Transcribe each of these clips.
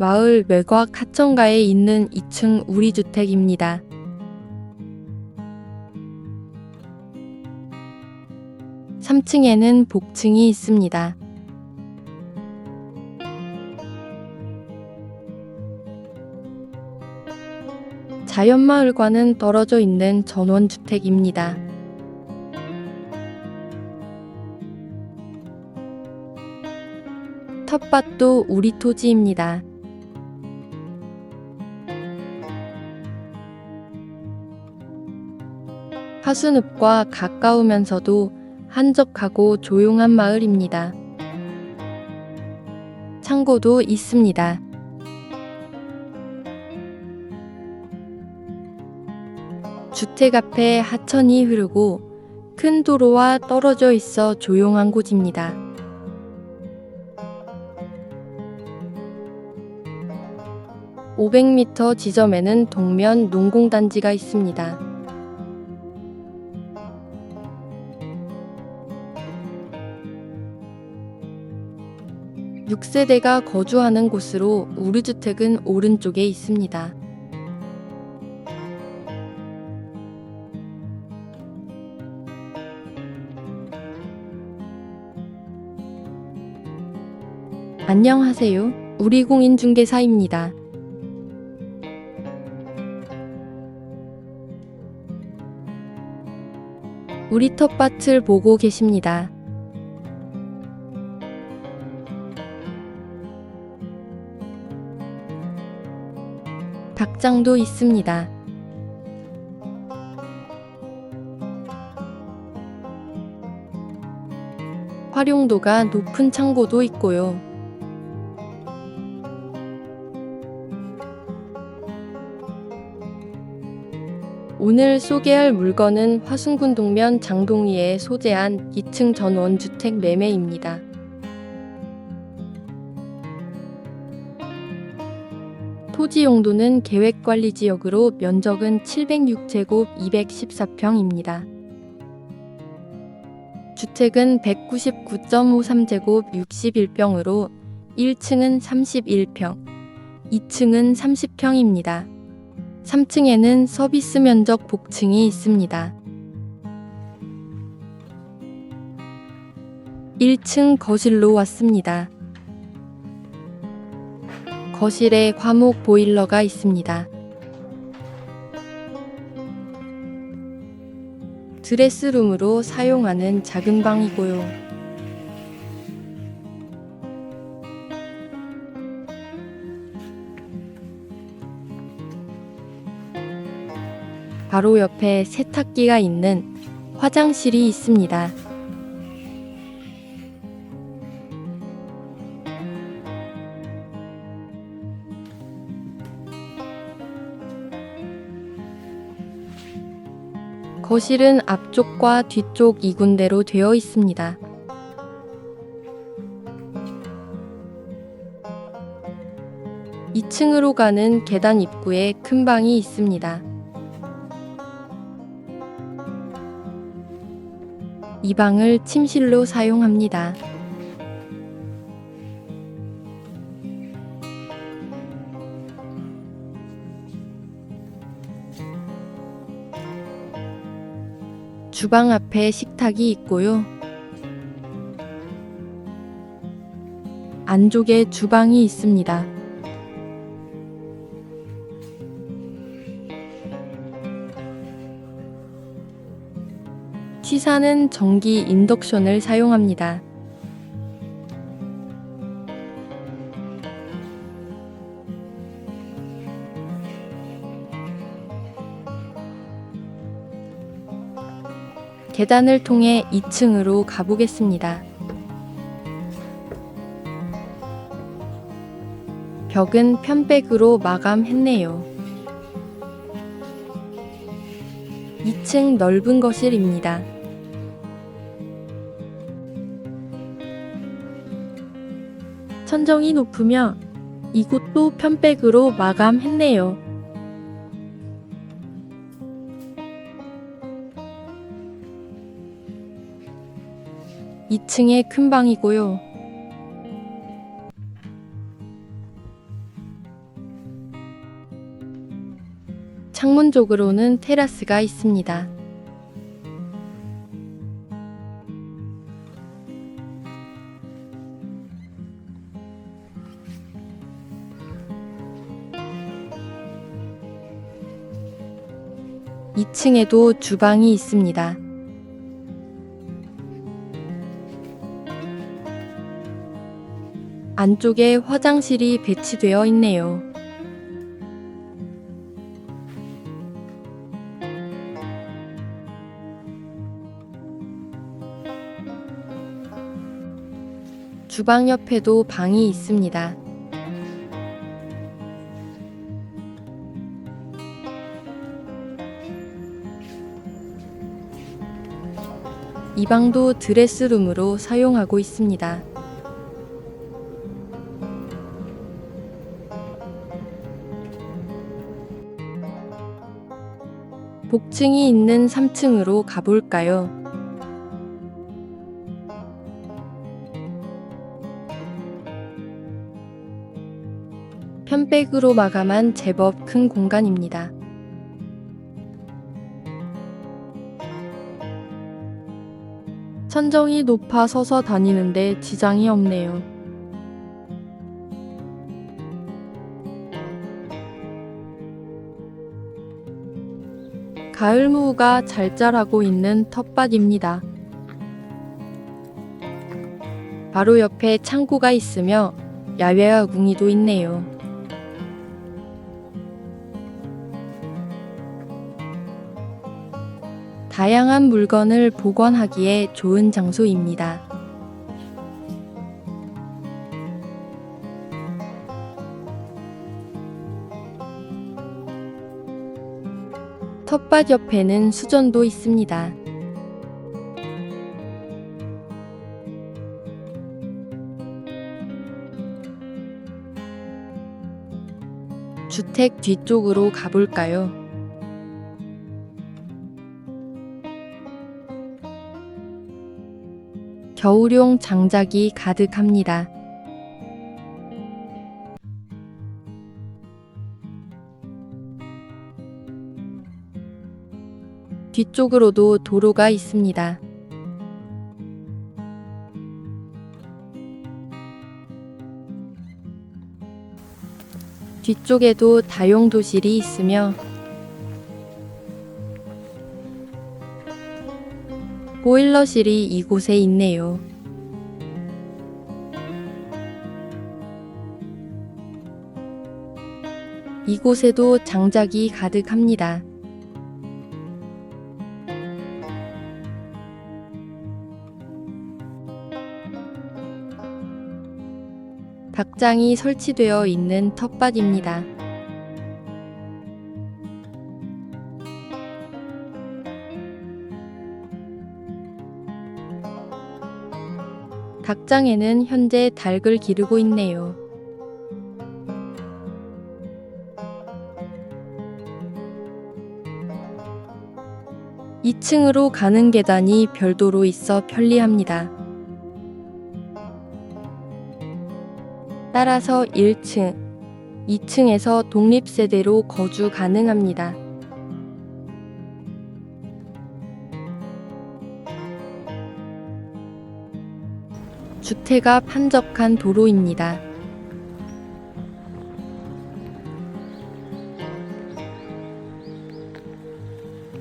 마을 외곽 하천가에 있는 2층 우리 주택입니다. 삼층에는 복층이 있습니다. 자연마을과는 떨어져 있는 전원주택입니다. 텃밭도 우리 토지입니다. 하수늪과 가까우면서도 한적하고 조용한 마을입니다. 창고도 있습니다. 주택 앞에 하천이 흐르고 큰 도로와 떨어져 있어 조용한 곳입니다. (500m) 지점에는 동면 농공단지가 있습니다. 6세대가 거주하는 곳으로 우르주택은 오른쪽에 있습니다. 안녕하세요. 우리 공인중개사입니다. 우리 텃밭을 보고 계십니다. 닭장도 있습니다. 활용도가 높은 창고도 있고요. 오늘 소개할 물건은 화순군 동면 장동리에 소재한 2층 전원주택 매매입니다. 토지 용도는 계획관리지역으로 면적은 706제곱 214평입니다. 주택은 199.53제곱 61평으로 1층은 31평, 2층은 30평입니다. 3층에는 서비스 면적 복층이 있습니다. 1층 거실로 왔습니다. 거실에 화목 보일러가 있습니다. 드레스룸으로 사용하는 작은 방이고요. 바로 옆에 세탁기가 있는 화장실이 있습니다. 거실은 앞쪽과 뒤쪽 2군데로 되어 있습니다. 이층으로 가는 계단 입구에 큰 방이 있습니다. 이 방을 침실로 사용합니다. 주방 앞에 식탁이 있고요. 안쪽에 주방이 있습니다. 취사는 전기 인덕션을 사용합니다. 계단을 통해 2층으로 가보겠습니다. 벽은 편백으로 마감했네요. 2층 넓은 거실입니다. 천정이 높으며 이곳도 편백으로 마감했네요. 2층에 큰 방이고요. 창문 쪽으로는 테라스가 있습니다. (2층에도) 주방이 있습니다. 안쪽에 화장실이 배치되어 있네요. 주방 옆에도 방이 있습니다. 이 방도 드레스룸으로 사용하고 있습니다. 복층이 있는 3층으로 가볼까요? 편백으로 마감한 제법 큰 공간입니다. 천정이 높아 서서 다니는데 지장이 없네요. 가을 무가 잘 자라고 있는 텃밭입니다. 바로 옆에 창고가 있으며 야외 아궁이도 있네요. 다양한 물건을 보관하기에 좋은 장소입니다. 텃밭 옆에는 수전도 있습니다. 주택 뒤쪽으로 가볼까요? 겨울용 장작이 가득합니다. 뒤쪽으로도 도로가 있습니다. 뒤쪽에도 다용도실이 있으며 보일러실이 이곳에 있네요. 이곳에도 장작이 가득합니다. 닭장이 설치되어 있는 텃밭입니다. 닭장에는 현재 닭을 기르고 있네요. 이층으로 가는 계단이 별도로 있어 편리합니다. 따라서 1층, 2층에서 독립세대로 거주 가능합니다. 주택 앞 한적한 도로입니다.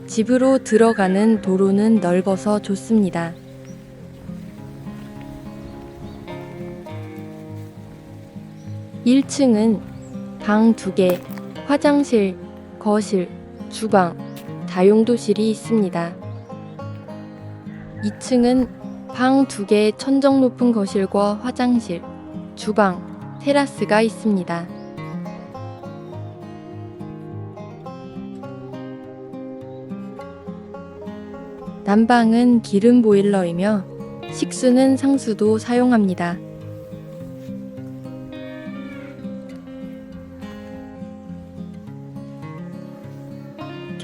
집으로 들어가는 도로는 넓어서 좋습니다. 1층은 방 2개, 화장실, 거실, 주방, 다용도실이 있습니다. 2층은 방 2개 천정 높은 거실과 화장실, 주방, 테라스가 있습니다. 난방은 기름 보일러이며 식수는 상수도 사용합니다.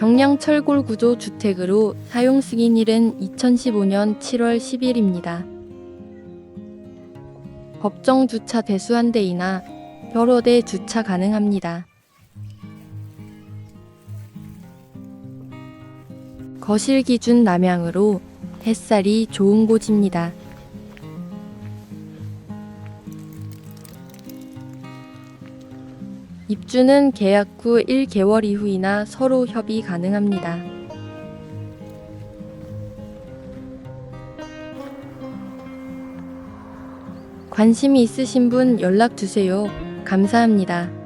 경량철골 구조 주택으로 사용 승인일은 2015년 7월 10일입니다. 법정 주차 대수 한 대이나 여러 대 주차 가능합니다. 거실 기준 남향으로 햇살이 좋은 곳입니다. 입주는 계약 후 1개월 이후이나 서로 협의 가능합니다. 관심이 있으신 분 연락 주세요. 감사합니다.